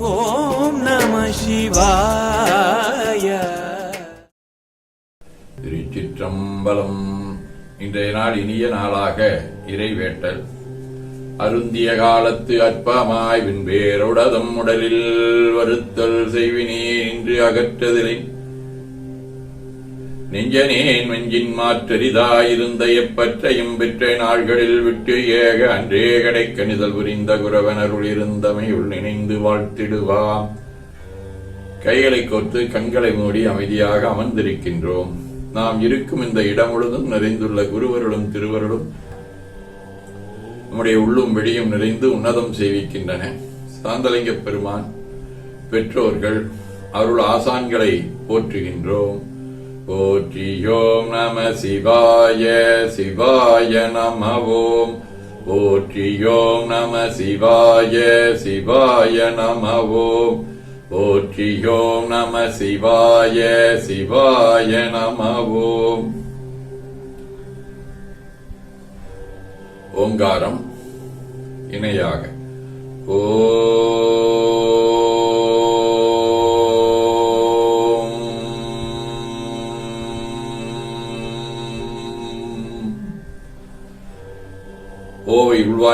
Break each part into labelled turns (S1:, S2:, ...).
S1: ஓம் நம சிவாய.
S2: திருச்சிற்றம்பலம். இன்றைய நாள் இனிய நாளாக இறைவேட்டல். அருந்திய காலத்து அற்பமாய் விண்பேருடதம் உடலில் வருத்தல் செய்வினே இன்று அகற்றதிலே நெஞ்சனேன் வெஞ்சின் மாற்றரிதாயிருந்த எப்பற்றையும் பெற்ற நாள்களில் விட்டு ஏக அன்றே கடைக்கணிதல் புரிந்த குரவனருள் இருந்தமையுள் நினைந்து வாழ்த்திடுவாம் கைகளை கோர்த்து கண்களை மூடி அமைதியாக அமர்ந்திருக்கின்றோம். நாம் இருக்கும் இந்த இடம் முழுதும் நிறைந்துள்ள குருவருளும் திருவருளும் நம்முடைய உள்ளும் வெளியும் நிறைந்து உன்னதம் செய்விக்கின்றன சாந்தலிங்க பெருமான் பெற்றோர்கள் அருள் ஆசான்களை போற்றுகின்றோம். போற்றி ஓம் நம சிவாய சிவாய நம ஓம் போற்றியோம் நம சிவாய சிவாய நம ஓம் போற்றியோம் நம சிவாய சிவாய நம ஓம் ஓங்காரம் இணையாக. ஓ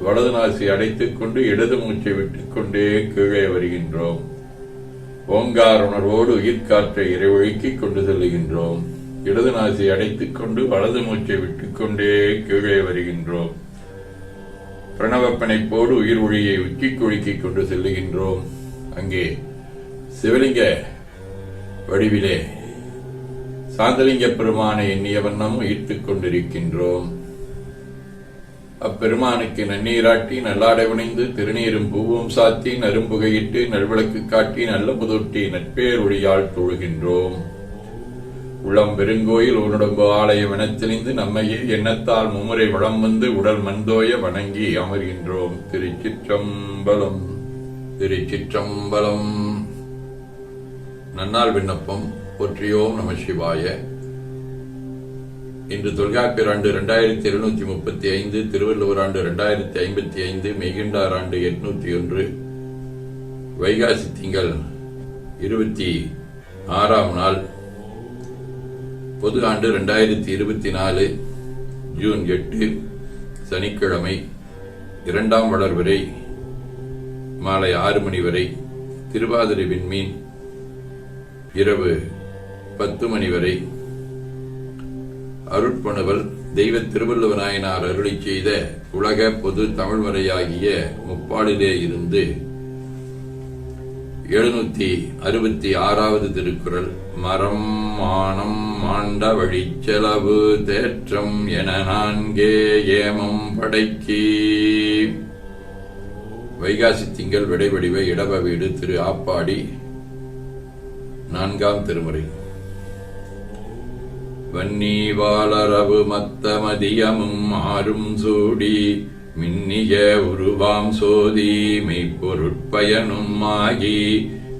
S2: வலது நாசி அடைத்துக் கொண்டு இடது மூச்சை விட்டுக்கொண்டே கீழே வருகின்றோம். ஓங்கார் உணர்வோடு உயிர்காற்றை இறைவழுக்கிக் கொண்டு செல்லுகின்றோம். இடது நாசி அடைத்துக் கொண்டு வலது மூச்சை விட்டுக்கொண்டே கீழே வருகின்றோம். பிரணவப்பனைப்போடு உயிர் ஒளியை உச்சி குழுக்கிக் கொண்டு செல்லுகின்றோம். அங்கே சிவலிங்க வடிவிலே சாந்தலிங்க பெருமானை எண்ணிய வண்ணம் ஈர்த்துக் கொண்டிருக்கின்றோம். அப்பெருமானுக்கு நன்னீராட்டி நல்லாடை புனைந்து திருநீரும் பூவும் சாத்தி நரும்புகையிட்டு நல்விளக்கு காட்டி நல்ல புதொட்டி நட்பேர் ஒளியால் தொழுகின்றோம். உளம் பெருங்கோயில் உன்னுடம்பு ஆலயம் எனத் நம்மையே எண்ணத்தால் மும்முறை வளம் வந்து உடல் மந்தோய வணங்கி அமர்கின்றோம். திருச்சிற்றம்பலம் திருச்சிற்றம்பலம். நன்னாள் விண்ணப்பம் போற்றியோம் நம சிவாய. இன்று தொல்காப்பியர் ஆண்டு இரண்டாயிரத்தி இருநூத்தி முப்பத்தி ஐந்து திருவள்ளுவர் ஆண்டு இரண்டாயிரத்தி ஐம்பத்தி ஐந்து மெய்கண்டார் ஆண்டு எட்நூத்தி ஒன்று வைகாசி திங்கள் இருபத்தி ஆறாம் நாள் பொது ஆண்டு இரண்டாயிரத்தி இருபத்தி நாலு ஜூன் எட்டு சனிக்கிழமை இரண்டாம் வளர் வரை மாலை ஆறு மணி வரை திருவாதிரை விண்மீன் இரவு பத்து மணி வரை அருட்பணுவல் தெய்வ திருவள்ளுவ நாயனார் அருளி செய்த உலக பொது தமிழ்மறையாகிய முப்பாடிலே இருந்து எழுநூத்தி அறுபத்தி ஆறாவது திருக்குறள் மரம் மானம் மாண்ட வழிச்செலவு தேற்றம் என நான்கே ஏமம் படைக்கி. வைகாசி திங்கள் விடைவடிவ இடவ வீடு திரு ஆப்பாடி நான்காம் திருமுறை. வன்னீவாளரவு மத்த மதியமும் ஆறும் சூடி மின்னிய உருவாம் சோதி மெய்ப்பொருட்பயனும் ஆகி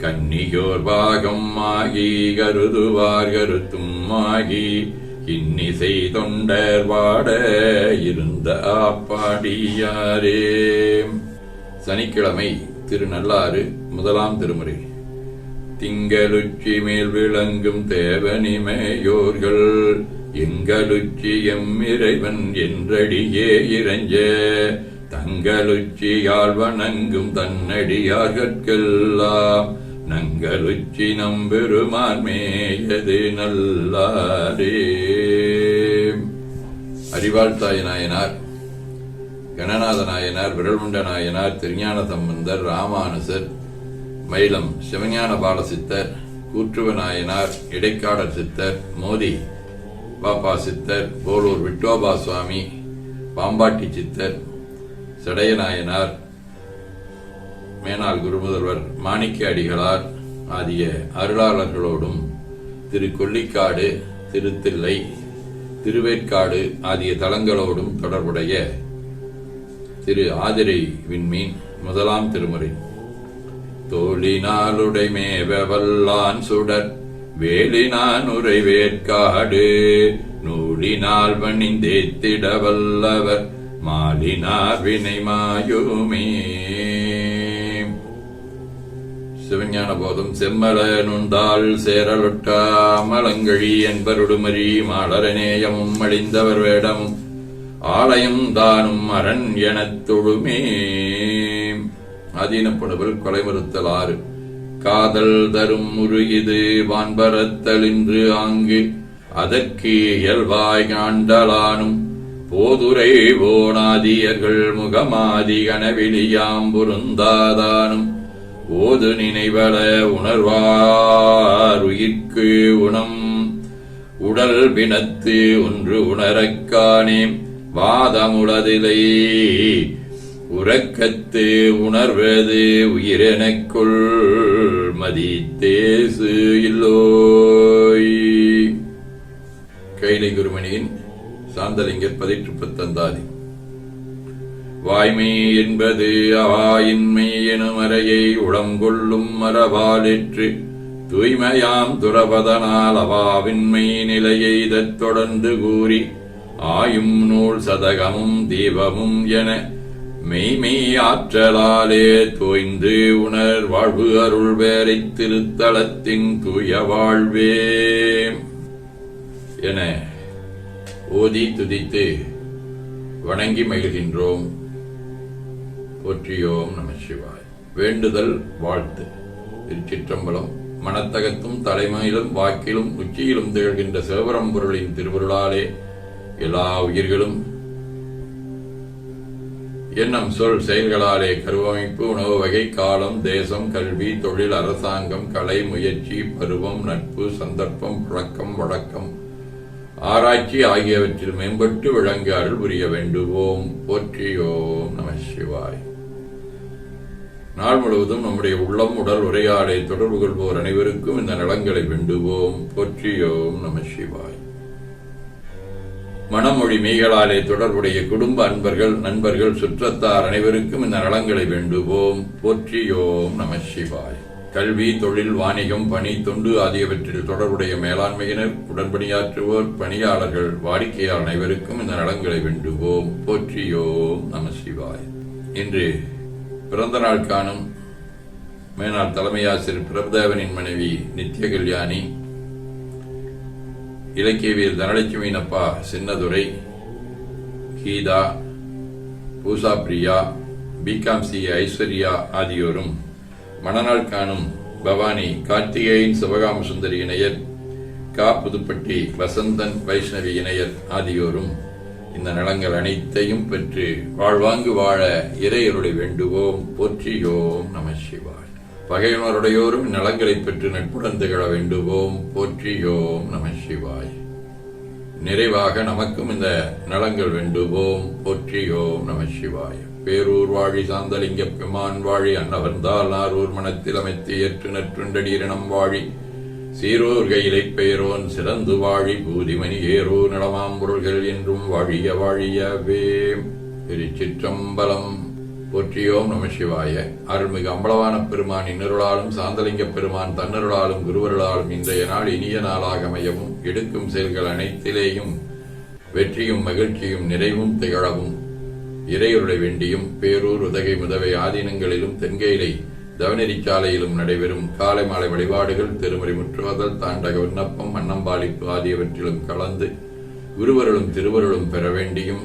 S2: கன்னியோர் பாகம் ஆகி கருதுவார் கருத்தும் ஆகி இன்னிசை தொண்டர் வாட இருந்த ஆப்பாடியாரே. சனிக்கிழமை திருநள்ளாறு முதலாம் திருமுறை. திங்களுச்சி மேல் விளங்கும் தேவனிமையோர்கள் எங்களுச்சி எம் இறைவன் என்றடியே இறைஞ்ச தங்களுச்சியால் வணங்கும் தன்னடியார்கட்கெல்லாம் நங்களுச்சி நம்பெருமான் மேயது நல்லாரே. அறிவாழ்த்தாய நாயனார் கணநாத நாயனார் விரல்முண்ட நாயனார் திருஞான சம்பந்தர் ராமானுசர் மயிலம் சிவஞான பாலசித்தர் கூற்றுவ நாயனார் இடைக்காடர் சித்தர் மோதி பாப்பா சித்தர் போலூர் விட்டோபா சுவாமி பாம்பாட்டி சித்தர் செடையநாயனார் மேனாள் குருமுதல்வர் மாணிக்க அடிகளார் ஆகிய அருளாளர்களோடும் திரு கொல்லிக்காடு திருத்தில்லை திருவேற்காடு ஆகிய தலங்களோடும் தொடர்புடைய திரு ஆதிரை விண்மீன் முதலாம் திருமுறை. தோழினாலுடை மேவல்லான் சுடர் வேலினான் உரைவேற்காடு நூலினால் பணிந்தேத்திட வல்லவர் மாலினார் வினைமாயுமே. சிவஞான போதும் செம்மல நுந்தாள் சேரலொட்டா மலங்கழி என்பருடுமரி மாலரநேயமும் அழிந்தவர் வேடமும் ஆலயம் தானும் அரண் எனத் தொழுமே அதீனப்படுவல் கொலைமறுத்தல் ஆறு காதல் தரும் முருகிது வான்பரத்தலின்று ஆங்கு. அதற்கு இயல்பாய் காண்டலானும் போதுரை போனாதியர்கள் முகமாதி கனவிலியாம் பொருந்தாதானும். ஓது நினைவல உணர்வார் உயிர்க்கு உணம். உடல் பிணத்து ஒன்று உணரக்கானே வாதமுளதிலை உறக்கத்து உணர்வது உயிரெனக்குள் மதித்தேசு இல்லோய். கைலை குருமணியின் சாந்தலிங்கர் பதிற்றுப்பத்தந்தாதி வாய்மை என்பது அவாயின்மை எனும் அறையை உளங்கொள்ளும் மரபாலேற்று தூய்மையாம் துறபதனால் அவாவின்மை நிலையை தொடர்ந்து கூறி ஆயும் நூல் சதகமும் தீபமும் என மெய்மை ஆற்றலாலே தோய்ந்து உணர் வாழ்வு அருள் வேரைத் திருத்தலத்தின் தூய வாழ்வே. என ஓதி துதித்து வணங்கி மகிழ்கின்றோம். போற்றியோம் நம சிவாய். வேண்டுதல் வாழ்த்து. திருச்சிற்றம்பலம் மனத்தகத்தும் தலைமையிலும் வாக்கிலும் உச்சியிலும் திகழ்கின்ற சிவபரம்பொருளின் திருவருளாலே எல்லா உயிர்களும் எண்ணம் சொல் செயல்களாலே கருவமைப்பு உணவு வகை காலம் தேசம் கல்வி தொழில் அரசாங்கம் கலை முயற்சி பருவம் நட்பு சந்தர்ப்பம் புழக்கம் வழக்கம். ஆராய்ச்சி ஆகியவற்றில் மேம்பட்டு விளங்க அருள் புரிய வேண்டுவோம். போற்றியோம் நம சிவாய். நாள் முழுவதும் நம்முடைய உள்ளம் உடல் உரையாடை தொடர்பு கொள்வோர் அனைவருக்கும் இந்த நலங்களை வேண்டுவோம். போற்றியோம் நம சிவாய். மனமொழி மெய்களாலே தொடர்புடைய குடும்ப அன்பர்கள் நண்பர்கள் சுற்றத்தார் அனைவருக்கும் இந்த நலங்களை வேண்டுவோம். போற்றியோம் நம சிவாய். கல்வி தொழில் வாணிகம் பணி தொண்டு ஆகியவற்றில் தொடர்புடைய மேலாண்மையினர் உடன்பணியாற்றுவோர் பணியாளர்கள் வாடிக்கையாளர் அனைவருக்கும் இந்த நலங்களை வேண்டுவோம். போற்றியோம் நம சிவாய். இன்று பிறந்த நாள் காணும் மேனாள் தலைமையாசிரியர் பிரபுதேவனின் மனைவி நித்ய கல்யாணி இலக்கியவியல் தனலட்சுமினப்பா சின்னதுரை கீதா பூசா பிரியா பிகாம் சி. ஐஸ்வர்யா ஆகியோரும் மணநாள் காணும் பவானி கார்த்திகேயன் சிவகாம சுந்தரி இணையர் கா. புதுப்பட்டி வசந்தன் வைஷ்ணவி இணையர் ஆகியோரும் இந்த நலங்கள் அனைத்தையும் பெற்று வாழ்வாங்கு வாழ இறையருளை வேண்டுவோம் போற்றியோம் நம சிவாய். பகையினருடையோரும் நலங்களை பெற்று நட்புடன் திகழ வேண்டுவோம். போற்றியோம் நம சிவாய். நிறைவாக நமக்கும் இந்த நலங்கள் வேண்டுவோம். போற்றியோம் நம சிவாய். பேரூர் வாழி சாந்தலிங்க பெமான் வாழி அன்னவர்ந்தால் நாரூர் மனத்தில் அமைத்து ஏற்று நற்றுண்டடீரணம் வாழி. சீரோர் கையிலை பெயரோன் சிறந்து வாழி. பூதிமணி ஏரோ நலமாம்பொருள்கள் என்றும் வாழிய வாழியவே. திருச்சிற்றம்பலம் போற்றியோம் நம சிவாய. அருள்மிகு அம்பலவான பெருமான் இன்னருளாலும் சாந்தலிங்க பெருமான் தன்னருளாலும் குருவருளாலும் இன்றைய நாள் இனிய நாளாக அமையவும் எடுக்கும் செயல்கள் அனைத்திலேயும் வெற்றியும் மகிழ்ச்சியும் நிறைவும் திகழவும். இறையுருளை வேண்டியும் பேரூர் உதகை முதவை ஆதீனங்களிலும் தென்கையிலை தவநெறிச்சாலையிலும் நடைபெறும் காலை மாலை வழிபாடுகள் திருமறை முற்றுவதல் தாண்டக விண்ணப்பம் அன்னம்பாளிப்பு ஆகியவற்றிலும் கலந்து குருவருளும் திருவருளும் பெற வேண்டியும்